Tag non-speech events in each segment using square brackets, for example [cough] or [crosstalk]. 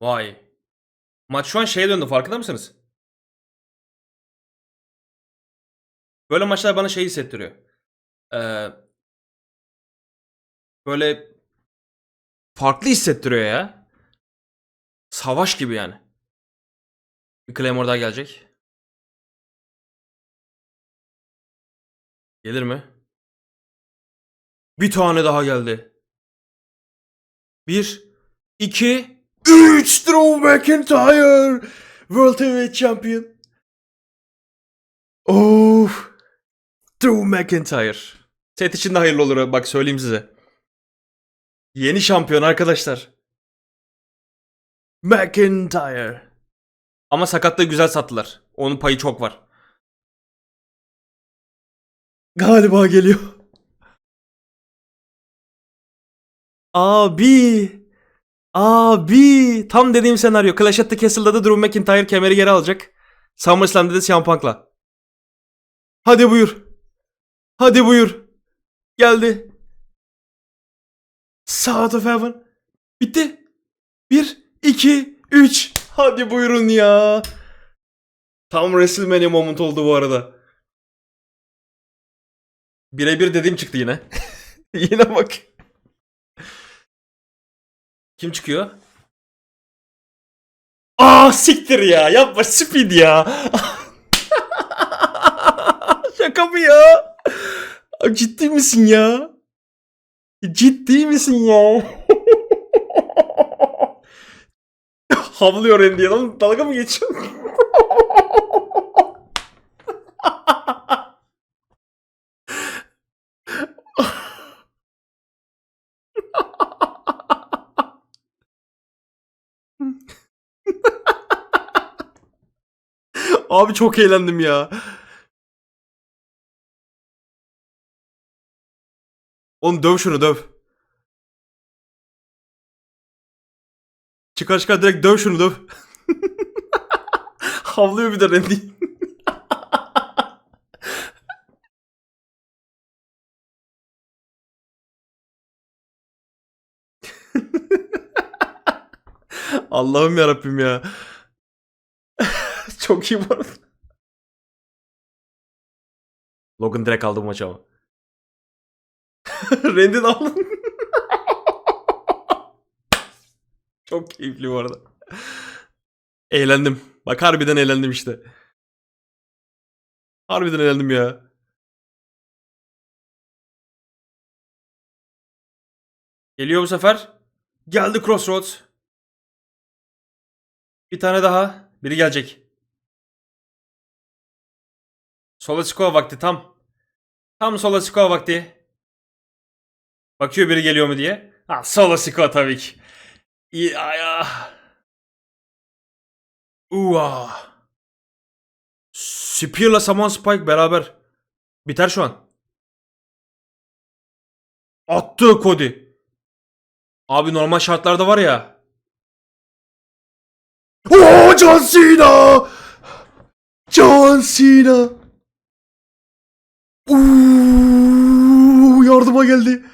Vay. Maç şu an şeye döndü farkında mısınız? Böyle maçlar bana şey hissettiriyor. Ee, böyle farklı hissettiriyor ya. Savaş gibi yani. Bir Claymore daha gelecek. Gelir mi? Bir tane daha geldi. Bir, iki, üç Drew McIntyre World Heavyweight Champion. Of. Drew McIntyre. Set için de hayırlı olur bak söyleyeyim size. Yeni şampiyon arkadaşlar. McIntyre. Ama sakatlığı güzel sattılar. Onun payı çok var. Galiba geliyor. Abi. Abi. Tam dediğim senaryo. Clash at the Castle'da da Drew McIntyre kemeri geri alacak. SummerSlam'da da CM Punk'la. Hadi buyur. Hadi buyur. Geldi. South of Heaven. Bitti. 1, 2, 3. Hadi buyurun ya. Tam WrestleMania moment oldu bu arada. Birebir dediğim çıktı yine. [laughs] yine bak. Kim çıkıyor? Aa siktir ya. Yapma speed ya. [laughs] Şaka mı ya? Ciddi misin ya? Ciddi misin ya? [laughs] Havlıyor Andy. Dalga mı geçiyorsun? Abi çok eğlendim ya. Oğlum döv şunu döv. Çıkar çıkar direkt döv şunu döv. [laughs] Havlıyor bir de Randy. [laughs] Allah'ım yarabbim ya. Çok iyi bu arada. Logan direkt aldı bu maçı ama. [laughs] Randy de aldı. [laughs] Çok keyifli bu arada. Eğlendim. Bak harbiden eğlendim işte. Harbiden eğlendim ya. Geliyor bu sefer. Geldi Crossroads. Bir tane daha. Biri gelecek. Sola Sikoa vakti tam. Tam Sola Sikoa vakti. Bakıyor biri geliyor mu diye. Ha Sola Sikoa tabii ki. İyi aya. Ua. Spear'la Saman Spike beraber. Biter şu an. Attı Cody. Abi normal şartlarda var ya. Oo John Cena! John Cena! Uuu, yardıma geldi.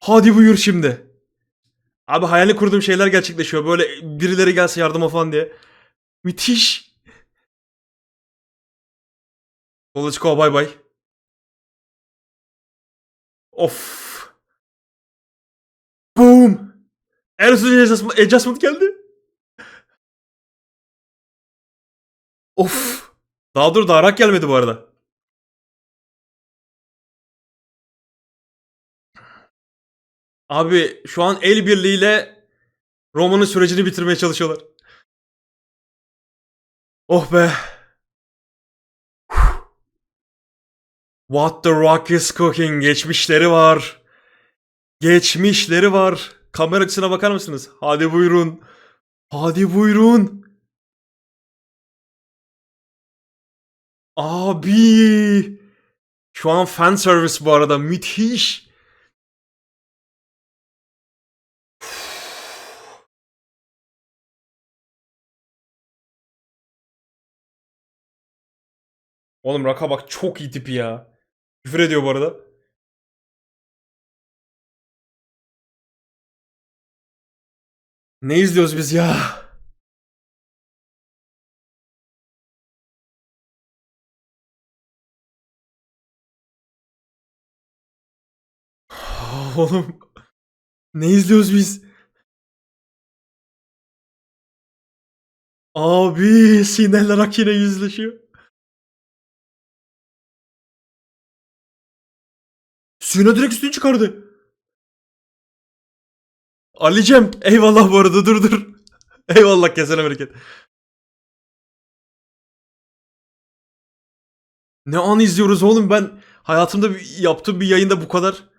Hadi buyur şimdi. Abi hayalini kurduğum şeyler gerçekleşiyor. Böyle birileri gelse yardıma falan diye. Müthiş. Koloçko bay bay. Of. Boom. Ersun adjustment geldi. Of. Daha dur daha rak gelmedi bu arada. Abi şu an el birliğiyle Roma'nın sürecini bitirmeye çalışıyorlar. Oh be. What the Rock is cooking. Geçmişleri var. Geçmişleri var. Kamera açısına bakar mısınız? Hadi buyurun. Hadi buyurun. Abi. Şu an fan service bu arada. Müthiş. Oğlum Raka bak çok iyi tipi ya. Küfür ediyor bu arada. Ne izliyoruz biz ya? [laughs] Oğlum ne izliyoruz biz? Abi Sineller Ak yine yüzleşiyor. Suyuna direkt üstünü çıkardı. Alicem eyvallah bu arada dur dur. [laughs] Eyvallah kesene bereket. Ne an izliyoruz oğlum ben hayatımda yaptığım bir yayında bu kadar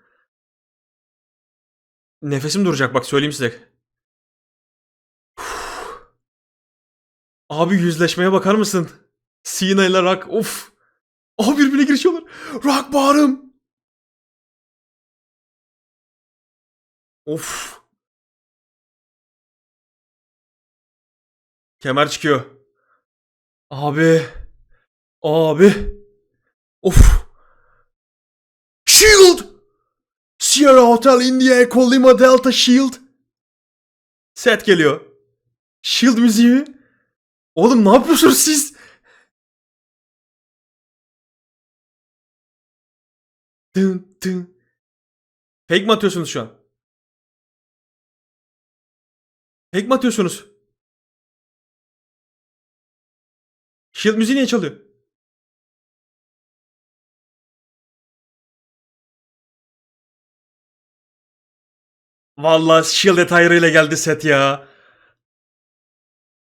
nefesim duracak bak söyleyeyim size. Abi yüzleşmeye bakar mısın? Sina ile Rock of. Aha birbirine girişiyorlar. Rock bağırım. Of. Kemer çıkıyor. Abi. Abi. Of. Shield. Sierra Hotel India Echo Lima Delta Shield. Set geliyor. Shield müziği mi? Oğlum ne yapıyorsunuz siz? Dın dın. Fake mi atıyorsunuz şu an? Fake mi atıyorsunuz? Shield müziği niye çalıyor? Vallahi Shield detaylarıyla geldi set ya.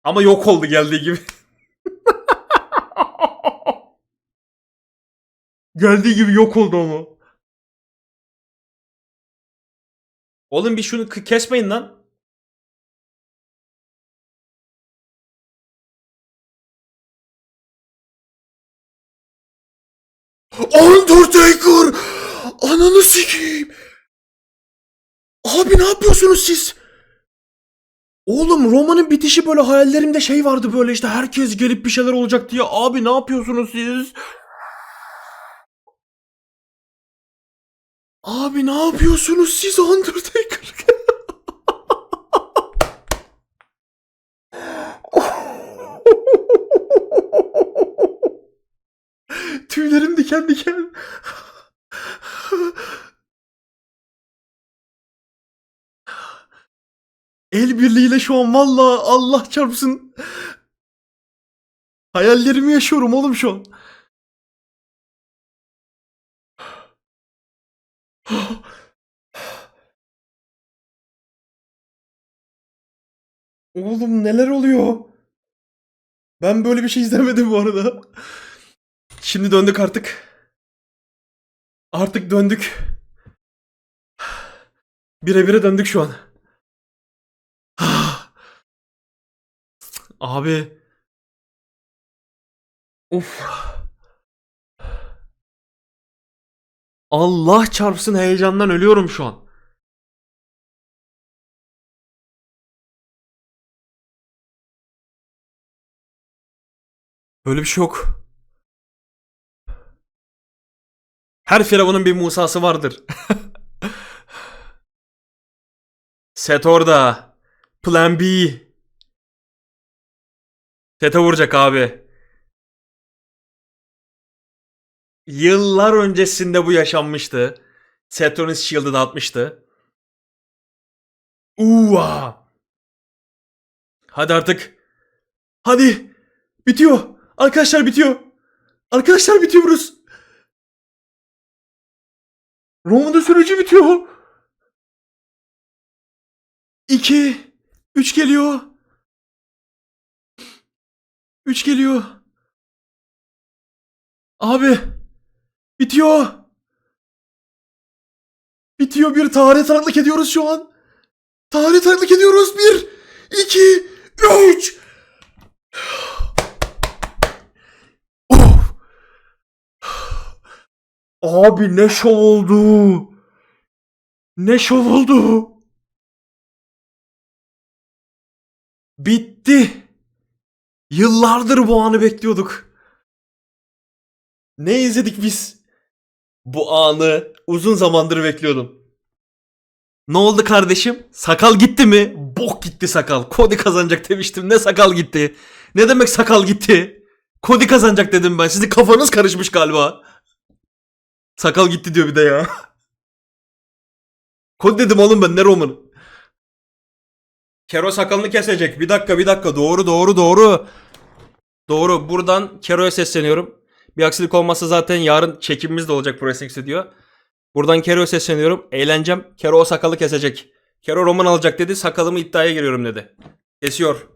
Ama yok oldu geldiği gibi. [laughs] geldiği gibi yok oldu ama. Oğlum bir şunu kesmeyin lan. Undertaker! Ananı sikeyim! Abi ne yapıyorsunuz siz? Oğlum romanın bitişi böyle hayallerimde şey vardı böyle işte herkes gelip bir şeyler olacak diye. Abi ne yapıyorsunuz siz? Abi ne yapıyorsunuz siz Undertaker? [laughs] Tüylerim diken diken. El birliğiyle şu an valla Allah çarpsın. Hayallerimi yaşıyorum oğlum şu an. Oğlum neler oluyor? Ben böyle bir şey izlemedim bu arada. Şimdi döndük artık. Artık döndük. Bire bire döndük şu an. Abi. Of. Allah çarpsın heyecandan ölüyorum şu an. Böyle bir şey yok. Her firavunun bir Musa'sı vardır. [laughs] Set orada. Plan B. Sete vuracak abi. Yıllar öncesinde bu yaşanmıştı. Saturnus Shield'ı dağıtmıştı. Uva. Hadi artık. Hadi. Bitiyor. Arkadaşlar bitiyor. Arkadaşlar bitiyoruz. Roma'da süreci bitiyor. 2 3 geliyor. 3 geliyor. Abi. Bitiyor. Bitiyor bir tarih tanıklık ediyoruz şu an. Tarih tanıklık ediyoruz. 1 2 3 Of. Abi ne şov oldu. Ne şov oldu. Bitti. Yıllardır bu anı bekliyorduk. Ne izledik biz? Bu anı uzun zamandır bekliyordum. Ne oldu kardeşim? Sakal gitti mi? Bok gitti sakal. Cody kazanacak demiştim. Ne sakal gitti? Ne demek sakal gitti? Cody kazanacak dedim ben. Sizin kafanız karışmış galiba. Sakal gitti diyor bir de ya. [laughs] Cody dedim oğlum ben ne Roman? Kero sakalını kesecek. Bir dakika bir dakika. Doğru doğru doğru. Doğru. Buradan Kero'ya sesleniyorum. Bir aksilik olmazsa zaten yarın çekimimiz de olacak Pro Wrestling Studio. Buradan Kero'ya sesleniyorum. Eğleneceğim. Kero o sakalı kesecek. Kero Roman alacak dedi. Sakalımı iddiaya giriyorum dedi. Kesiyor.